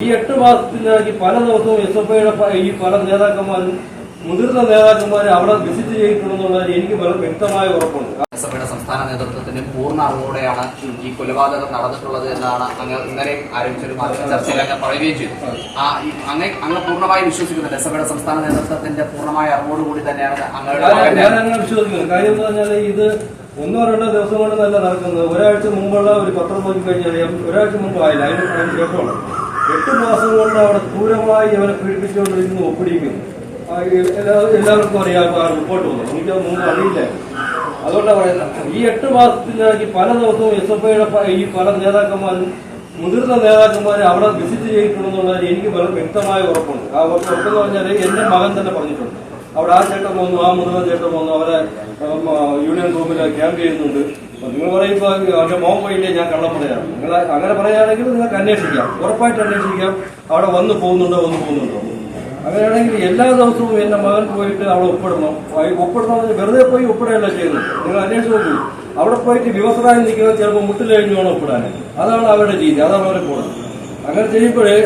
ഈ എട്ട് മാസത്തിനിടയ്ക്ക് പല ദിവസവും എസ് എഫ് ഐയുടെ ഈ പല നേതാക്കന്മാരും മുതിർന്ന നേതാക്കന്മാരും അവിടെ വിസിറ്റ് ചെയ്തിട്ടുണ്ടെന്നുള്ളതിൽ എനിക്ക് വളരെ വ്യക്തമായ ഉറപ്പുണ്ട്. എസ്എഫ്ഐയുടെ സംസ്ഥാന നേതൃത്വത്തിന്റെ പൂർണ അറിവോടെയാണ് ഈ കൊലപാതകം നടന്നിട്ടുള്ളത് എന്നാണ് അങ്ങ് ഇന്നലെ ആരംഭിച്ചൊരു മാധ്യമ ചർച്ചയിൽ അങ്ങ് പറയുകയും ചെയ്തു. ആ അങ്ങ് അങ്ങ് പൂർണമായി വിശ്വസിക്കുന്നുണ്ട്. എസ്എഫ്ഐയുടെ സംസ്ഥാന നേതൃത്വത്തിന്റെ പൂർണമായ അറിവോടുകൂടി തന്നെയാണ് അങ്ങയുടെ ഞാൻ അങ്ങനെ വിശ്വസിക്കുന്നത് കാര്യം എന്ന് പറഞ്ഞാൽ ഇത് ഒന്നോ രണ്ടോ ദിവസം കൊണ്ട് നല്ല നടക്കുന്നത്. ഒരാഴ്ച മുമ്പുള്ള ഒരു പത്രം നോക്കി കഴിഞ്ഞാൽ ഒരാഴ്ച മുമ്പ് ആയില്ല. അതിന് അതിന് ശേഷമാണ് എട്ട് മാസം കൊണ്ട് അവിടെ ക്രൂരമായി അവനെ ഇന്ന് ഒപ്പിടിക്കുന്നു എല്ലാവർക്കും അറിയാം റിപ്പോർട്ട് വന്നു. എനിക്ക് മുമ്പ് അറിയില്ല. അതുകൊണ്ടാണ് പറയുന്നത് ഈ എട്ട് മാസത്തിനിടയ്ക്ക് പല ദിവസവും എസ് എഫ് ഐയുടെ ഈ പല നേതാക്കന്മാരും മുതിർന്ന നേതാക്കന്മാരെ അവിടെ വിസിറ്റ് ചെയ്തിട്ടുണ്ടെന്നുള്ളതിൽ എനിക്ക് വളരെ വ്യക്തമായ ഉറപ്പുണ്ട്. ആ ഉറപ്പെന്ന് പറഞ്ഞാൽ എന്റെ മകൻ തന്നെ പറഞ്ഞിട്ടുണ്ട്. അവിടെ ആ ചേട്ടൻ വന്നു ആ മുതിർന്ന ചേട്ടൻ വന്നു അവരെ യൂണിയൻ റൂമിൽ ക്യാമ്പ് ചെയ്യുന്നുണ്ട്. അപ്പൊ നിങ്ങൾ പറയുമ്പോൾ അവരുടെ മോൻ പോയില്ലേ ഞാൻ കള്ളം നിങ്ങൾ അങ്ങനെ പറയുകയാണെങ്കിൽ നിങ്ങൾക്ക് അന്വേഷിക്കാം. ഉറപ്പായിട്ട് അന്വേഷിക്കാം. അവിടെ വന്നു പോകുന്നുണ്ടോ വന്നു പോകുന്നുണ്ടോ. അങ്ങനെയാണെങ്കിൽ എല്ലാ ദിവസവും എന്റെ മകൻ പോയിട്ട് അവിടെ ഒപ്പിടണം. ഒപ്പിടണം വെറുതെ പോയി ഒപ്പിടുകയല്ല ചെയ്യുന്നത്. നിങ്ങൾ അന്വേഷിച്ച് നോക്കൂ. അവിടെ പോയിട്ട് വിവസറായി നിൽക്കുന്നത് ചിലപ്പോൾ മുട്ടിലഴിഞ്ഞു വേണം ഒപ്പിടാൻ. അതാണ് അവരുടെ രീതി അതാണ് അവരെ കൂടുതൽ അങ്ങനെ ചെയ്യുമ്പോഴേ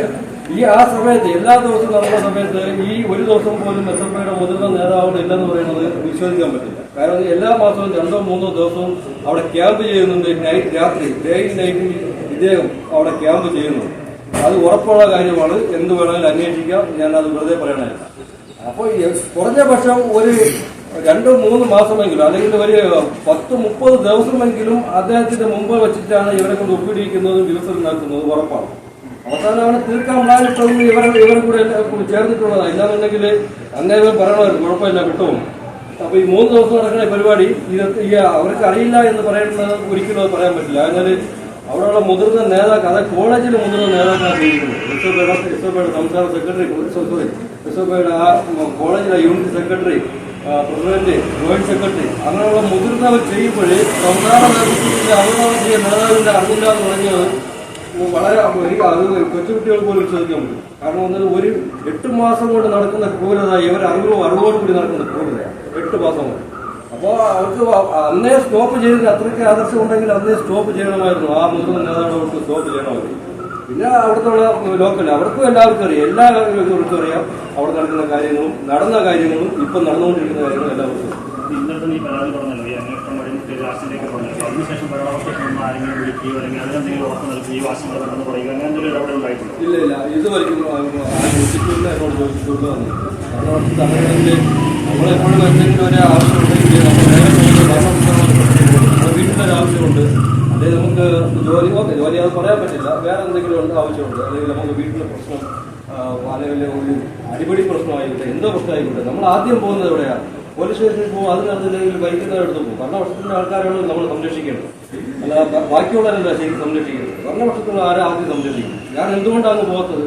ഈ ആ സമയത്ത് എല്ലാ ദിവസവും നടന്ന സമയത്ത് ഈ ഒരു ദിവസം പോലും എസ് എഫ് ഐയുടെ മുതിർന്ന നേതാവുകൾ ഇല്ലെന്ന് പറയുന്നത് വിശ്വസിക്കാൻ പറ്റില്ല. കാരണം എല്ലാ മാസവും രണ്ടോ മൂന്നോ ദിവസവും അവിടെ ക്യാമ്പ് ചെയ്യുന്നുണ്ട് നൈറ്റ് രാത്രി ഡേയും നൈറ്റും ഇദ്ദേഹം അവിടെ ക്യാമ്പ് ചെയ്യുന്നു. അത് ഉറപ്പുള്ള കാര്യമാണ്. എന്ത് വേണമെങ്കിലും അന്വേഷിക്കാം. ഞാൻ അത് വെറുതെ പറയണേ അപ്പോൾ കുറഞ്ഞ പക്ഷം ഒരു രണ്ടോ മൂന്ന് മാസമെങ്കിലും അല്ലെങ്കിൽ ഒരു പത്ത് മുപ്പത് ദിവസമെങ്കിലും അദ്ദേഹത്തിന്റെ മുമ്പ് വെച്ചിട്ടാണ് ഇവരെ കൊണ്ട് ഒപ്പിടിയിക്കുന്നതും വികസനം നടത്തുന്നതും ഉറപ്പാണ്. അവസാനം അവനെ തീർക്കാൻ പ്ലാനിട്ടൊന്നും ഇവരെ ഇവരെ കൂടെ ചേർന്നിട്ടുള്ളതാണ്. ഇല്ലാന്നുണ്ടെങ്കിൽ അന്നേരം പറയണമായിരുന്നു. കുഴപ്പമില്ല വിട്ടുപോകും അപ്പൊ ഈ മൂന്ന് ദിവസം നടക്കുന്ന പരിപാടി ഇത് ഈ അവർക്ക് അറിയില്ല എന്ന് പറയുന്നത് ഒരിക്കലും പറയാൻ പറ്റില്ല. അതിനാൽ അവിടെയുള്ള മുതിർന്ന നേതാക്കൾ അതായത് കോളേജിലെ മുതിർന്ന നേതാക്കളാണ് സംസ്ഥാന സെക്രട്ടറി സോറി ഐയുടെ ആ കോളേജിലെ unit secretary president joint secretary അങ്ങനെയുള്ള മുതിർന്നവർ ചെയ്യുമ്പോഴേ സംസ്ഥാന നേതൃത്വത്തിന്റെ നേതാവിന്റെ അറിവില്ല എന്ന് പറഞ്ഞത് വളരെ എനിക്ക് അത് കൊച്ചുകുട്ടികൾ പോലും പറ്റും കാരണം ഒന്നത് ഒരു എട്ട് മാസം കൊണ്ട് നടക്കുന്ന ക്രൂരത ഇവർ അറിവോ അറിവോട് കൂടി നടക്കുന്ന ക്രൂരതയാണ് എട്ട് മാസം കൊണ്ട്. അപ്പോൾ അവർക്ക് അന്നേ സ്റ്റോപ്പ് ചെയ്തിട്ട് അത്രയ്ക്ക് ആദർശം ഉണ്ടെങ്കിൽ അന്നേ സ്റ്റോപ്പ് ചെയ്യണമായിരുന്നു. ആ മുതിർന്ന നേതാവുകൾക്ക് സ്റ്റോപ്പ് ചെയ്യണമായിരുന്നു. പിന്നെ അവിടുത്തെ ലോക്കൽ അവർക്കും എല്ലാവർക്കും അറിയാം. എല്ലാ ഇവർക്കും അറിയാം. അവിടെ നടക്കുന്ന കാര്യങ്ങളും നടന്ന കാര്യങ്ങളും ഇപ്പം നടന്നുകൊണ്ടിരിക്കുന്ന കാര്യങ്ങളും എല്ലാവർക്കും ഭരണപക്ഷത്തിൽ നിന്ന് ആരെങ്കിലും വിളിക്കുകയോ അല്ലെങ്കിൽ അതിനെന്തെങ്കിലും ഉറപ്പ് നൽകുകയോ വാശികൾ നടന്നു പറയുകയോ അങ്ങനെ എന്തെങ്കിലും ഇടപെടൽ ഉണ്ടായിട്ടുണ്ടോ? ഇല്ല ഒരു ആവശ്യമുണ്ട്. അല്ലെങ്കിൽ നമുക്ക് ജോലി ഓക്കെ ജോലി അത് പറയാൻ പറ്റില്ല. വേറെ എന്തെങ്കിലും ഉണ്ട് ആവശ്യമുണ്ട്. അല്ലെങ്കിൽ നമുക്ക് വീട്ടിലെ പ്രശ്നം അല്ലെങ്കിൽ ഒരു അടിപൊളി പ്രശ്നമായിക്കോട്ടെ എന്തോ പ്രശ്നമായിക്കോട്ടെ. നമ്മൾ ആദ്യം പോകുന്നത് എവിടെയാണ്? പോലീസ് സ്റ്റേഷനിൽ പോകും അതിനകത്തില്ലെങ്കിൽ ബൈക്കിന്റെ അടുത്ത് പോകും. ഭരണപക്ഷത്തിന്റെ ആൾക്കാരാണ് നമ്മൾ സംരക്ഷിക്കേണ്ടത്. അല്ല ബാക്കിയുള്ളവരെന്താ ശരിക്കും സംരക്ഷിക്കുന്നത് ഭരണപക്ഷത്തുള്ള ആരെ ആദ്യം സംരക്ഷിക്കും? ഞാൻ എന്തുകൊണ്ടാണ് പോകാത്തത്?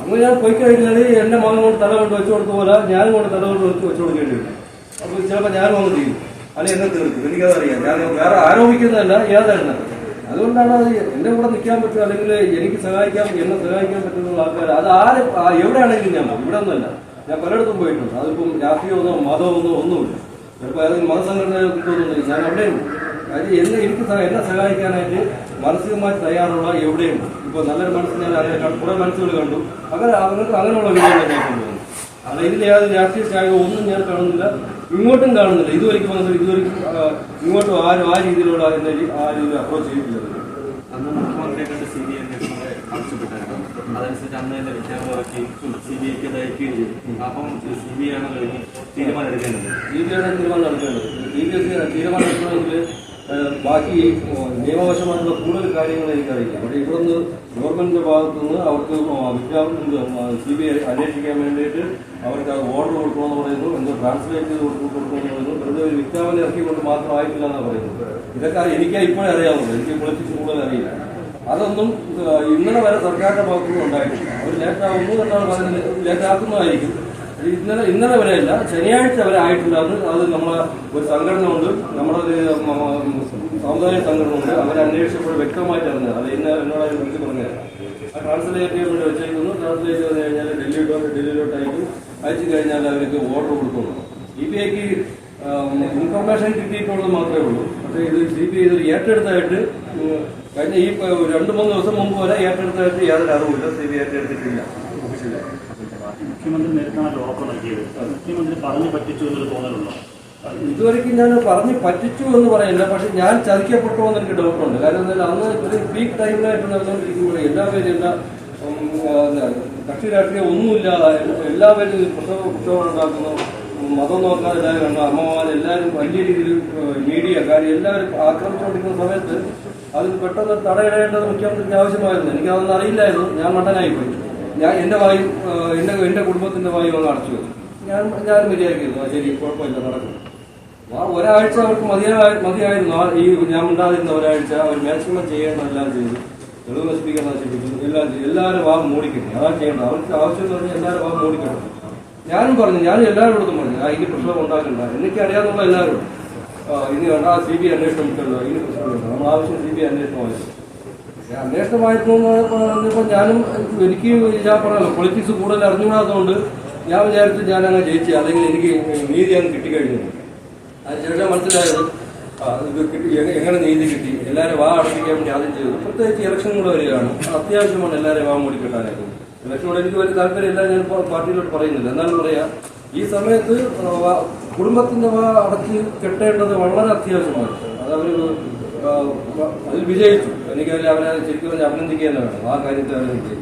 അങ്ങനെ ഞാൻ പോയി കഴിഞ്ഞാൽ എന്റെ മകൻ കൊണ്ട് തല കൊണ്ട് വെച്ചു കൊടുത്ത പോലെ ഞാനും കൊണ്ട് തല കൊണ്ട് വെച്ച് വെച്ചു കൊടുക്കേണ്ടി വരും. അപ്പോൾ ചിലപ്പോൾ ഞാനും അങ്ങ് ചെയ്യും അല്ലെ എന്നെ തീർക്കും. എനിക്കതറിയാം. ഞാൻ വേറെ ആരോപിക്കുന്നതല്ല ഏതായിരുന്നു? അതുകൊണ്ടാണ് അത് എന്റെ കൂടെ നിൽക്കാൻ പറ്റും അല്ലെങ്കിൽ എനിക്ക് സഹായിക്കാം എന്നെ സഹായിക്കാൻ പറ്റുന്ന ആൾക്കാർ അത് ആര് എവിടെയാണെങ്കിലും ഞാൻ ഇവിടെ ഒന്നുമല്ല ഞാൻ പലയിടത്തും പോയിട്ടുണ്ട്. അതിപ്പം രാഷ്ട്രീയമൊന്നോ മതമൊന്നോ ഒന്നുമില്ല. ചിലപ്പോൾ ഏതെങ്കിലും മതസംഘടന കിട്ടുമെന്നുണ്ടെങ്കിൽ ഞാൻ അവിടെയുണ്ട്. കാര്യം എന്നെ എനിക്ക് എന്നെ സഹായിക്കാനായിട്ട് മാനസികമായി തയ്യാറുള്ള എവിടെയുണ്ട്? ഇപ്പോൾ നല്ലൊരു മനസ്സിനെ കണ്ടു- കുറെ മനസ്സുകൾ കണ്ടു. അങ്ങനെ അവർക്ക് അങ്ങനെയുള്ള വീടുകൾ ഞാൻ അത് അല്ല ഇതിൽ യാതൊരു രാഷ്ട്രീയ ത്യാഗം ഒന്നും ഞാൻ കാണുന്നില്ല. ഇങ്ങോട്ടും കാണുന്നില്ല. ഇതുവരെ വന്നിട്ട് ഇതുവരെ ഇങ്ങോട്ടും ആരും ആ രീതിയിലുള്ള എന്നെ ആ രീതിയിൽ അപ്രോച്ച് ചെയ്തിട്ടില്ല. അന്ന് മുഖ്യമന്ത്രിയെ കണ്ട് സി ബി ഐ അന്വേഷണങ്ങളെ ആവശ്യപ്പെട്ടായിരുന്നു. അതനുസരിച്ച് അന്ന് തന്നെ വിജ്ഞാപനം ഇറക്കി സി ബി ഐക്ക് അയക്കുകയും ചെയ്തു അപ്പം സി ബി ഐ ആണ് കഴിഞ്ഞ് തീരുമാനം എടുക്കേണ്ടത്. സി ബി ഐയുടെ തീരുമാനം എടുക്കേണ്ടത്. സി ബി എസ് തീരുമാനം എടുക്കണമെങ്കിൽ ബാക്കി ഏഹ്, നിയമവശമായിട്ടുള്ള കൂടുതൽ കാര്യങ്ങൾ എനിക്കറിയില്ല. പക്ഷേ ഇവിടുന്ന് ഗവൺമെന്റിന്റെ ഭാഗത്തു നിന്ന് അവർക്ക് വിജ്ഞാപനം സി ബി ഐ അന്വേഷിക്കാൻ വേണ്ടിയിട്ട് അവർക്ക് ഓർഡർ കൊടുക്കണമെന്ന് പറയുന്നു. എന്തോ ട്രാൻസ്ലേറ്റ് ചെയ്ത് കൊടുക്കും- കൊടുക്കണമെന്ന് പറയുന്നു. വെറുതെ ഒരു വിജ്ഞാപനം ഇറക്കിക്കൊണ്ട് മാത്രമായിട്ടില്ല എന്നാണ് പറയുന്നത്. ഇതൊക്കെ എനിക്ക് ഇപ്പോഴേ അറിയാവുന്നത്. എനിക്ക് പൊളിറ്റിക്സ് കൂടുതൽ അറിയില്ല. അതൊന്നും ഇന്നലെ വരെ സർക്കാരിന്റെ ഭാഗത്തുനിന്ന് ഉണ്ടായിട്ടില്ല. അവർ ലേറ്റ് ആകുന്നു എന്നാണ് പറയുന്നത് ലേറ്റ് ആക്കുന്നതായിരിക്കും അത് ഇന്നലെ ഇന്നലെ വരെയല്ല. ശനിയാഴ്ച വരെ ആയിട്ടില്ല അത് അത് നമ്മളെ ഒരു സംഘടന ഉണ്ട് നമ്മുടെ സാമുദായിക സംഘടന ഉണ്ട് അവരെ അന്വേഷിച്ചപ്പോൾ വ്യക്തമായിട്ട് അറിഞ്ഞത് അത് ഇന്ന് എന്നോട് വിളിച്ച് പറഞ്ഞത് ആ ട്രാൻസ്ലേറ്റ് ചെയ്യാൻ വേണ്ടി വെച്ചേക്കുന്നു. ട്രാൻസ്ലേറ്റ് ചെയ്ത് കഴിഞ്ഞാൽ ഡൽഹിയിലോട്ട് ഡൽഹിയിലോട്ട് അയക്കും അയച്ചു കഴിഞ്ഞാൽ അവർക്ക് ഓർഡർ കൊടുക്കുന്നു. ഇ പി ഐക്ക് ഇൻഫർമേഷൻ കിട്ടിയിട്ടുള്ളത് മാത്രമേ ഉള്ളൂ. ഇത് സി പി ഐ ഇത് ഏറ്റെടുത്തായിട്ട് കഴിഞ്ഞ ഈ രണ്ട് മൂന്ന് ദിവസം മുമ്പ് വരെ ഏറ്റെടുത്തായിട്ട് യാതൊരു അറിവില്ല സി ബി ഏറ്റെടുത്തിട്ടില്ല. ഓഫീസിൽ മുഖ്യമന്ത്രി നേരിട്ടാണ് ഉറപ്പ് നൽകിയത്. മുഖ്യമന്ത്രി പറഞ്ഞു പറ്റിച്ചു എന്നൊരു തോന്നലുണ്ടോ? ഇതുവരെയ്ക്കും ഞാൻ പറഞ്ഞു പറ്റിച്ചു എന്ന് പറയില്ല പക്ഷെ ഞാൻ ചതിക്കപ്പെട്ടു എന്ന് എനിക്ക് ഡൗട്ടുണ്ട്. കാരണം അന്ന് ഒരു പീക്ക് ടൈമിലായിട്ട് നടന്നുകൊണ്ടിരിക്കുമ്പോൾ എല്ലാവരും എല്ലാ കക്ഷി രാഷ്ട്രീയം ഒന്നുമില്ലാതായിരുന്നു. എല്ലാവരും പ്രസവ കുറ്റവും ഉണ്ടാക്കുന്നു. മതം നോക്കാതെ എല്ലാവരും കണ്ടു. അമ്മമാർ എല്ലാവരും വലിയ രീതിയിൽ മീഡിയ കാര്യം എല്ലാവരും ആക്രമിച്ചുകൊണ്ടിരിക്കുന്ന സമയത്ത് അതിൽ പെട്ടെന്ന് തടയിടേണ്ടത് മുഖ്യമന്ത്രിക്ക് ആവശ്യമായിരുന്നു. എനിക്ക് അതൊന്നും അറിയില്ലായിരുന്നു. ഞാൻ മണ്ടനായി പോയി ഞാൻ എന്റെ വായു എന്റെ എന്റെ കുടുംബത്തിന്റെ വായും അങ്ങ് അടച്ചു വെച്ചു. ഞാൻ ഞാൻ മര്യാദയ്ക്കായിരുന്നു ശരി കുഴപ്പമില്ല നടക്കും. ആ ഒരാഴ്ച അവർക്ക് മതിയായ മതിയായിരുന്നു. ആ ഈ ഞാൻ ഉണ്ടാതിരുന്ന ഒരാഴ്ച അവർ മാക്സിമം ചെയ്യേണ്ടതെല്ലാം ചെയ്തു. തെളിവ് നശിപ്പിക്കാൻ നശിപ്പിക്കുന്നു. എല്ലാം ചെയ്തു. എല്ലാവരും വാ മൂടിക്കണം അതാണ് ചെയ്യേണ്ടത്. അവർക്ക് ആവശ്യം എന്ന് പറഞ്ഞാൽ എല്ലാവരും വാ മൂടിക്കണം ഞാനും പറഞ്ഞു ഞാനും എല്ലാവരോടും പറഞ്ഞു ആ ഇനി പ്രശ്നം ഉണ്ടാക്കണ്ട. എനിക്ക് അറിയാവുന്ന എല്ലാവരും ഇനി വേണ്ട ആ സി ബി അന്വേഷണം ഉണ്ടല്ലോ ഇനി പ്രശ്നമില്ല നമ്മൾ ആവശ്യം സി ബി അന്വേഷണം അന്വേഷണമായിരുന്നു ഞാനും എനിക്ക് ഞാൻ പറഞ്ഞല്ലോ പൊളിറ്റിക്സ് കൂടുതൽ അറിഞ്ഞുകൂടാത്തതുകൊണ്ട് ഞാൻ വിചാരിച്ചു ഞാൻ അങ്ങ് ജയിച്ചു അല്ലെങ്കിൽ എനിക്ക് നീതി അങ്ങ് കിട്ടിക്കഴിഞ്ഞു. അതിനുശേഷം മനസ്സിലായത് എങ്ങനെ നീതി കിട്ടി? എല്ലാവരും വാ അടപ്പിക്കാൻ വേണ്ടി ആദ്യം ചെയ്തു. പ്രത്യേകിച്ച് ഇലക്ഷൻ കൂടെ വരികയാണ്. അത് അത്യാവശ്യമാണ് എല്ലാവരും വാ മൂടി കിട്ടാനായിട്ട്. ഇലക്ഷനോട് എനിക്ക് വലിയ താല്പര്യമില്ല ഞാൻ പാർട്ടിയിലോട്ട് പറയുന്നില്ല. എന്നാലും പറയാം ഈ സമയത്ത് കുടുംബത്തിന്റെ വാ അടച്ച് കെട്ടേണ്ടത് വളരെ അത്യാവശ്യമാണ്. അത് അവർ അതിൽ വിജയിച്ചു. എനിക്ക് അതിൽ അവരെ ശരിക്കും അഭിനന്ദിക്കുക തന്നെ വേണം. ആ കാര്യത്തെ വിജയിച്ചു.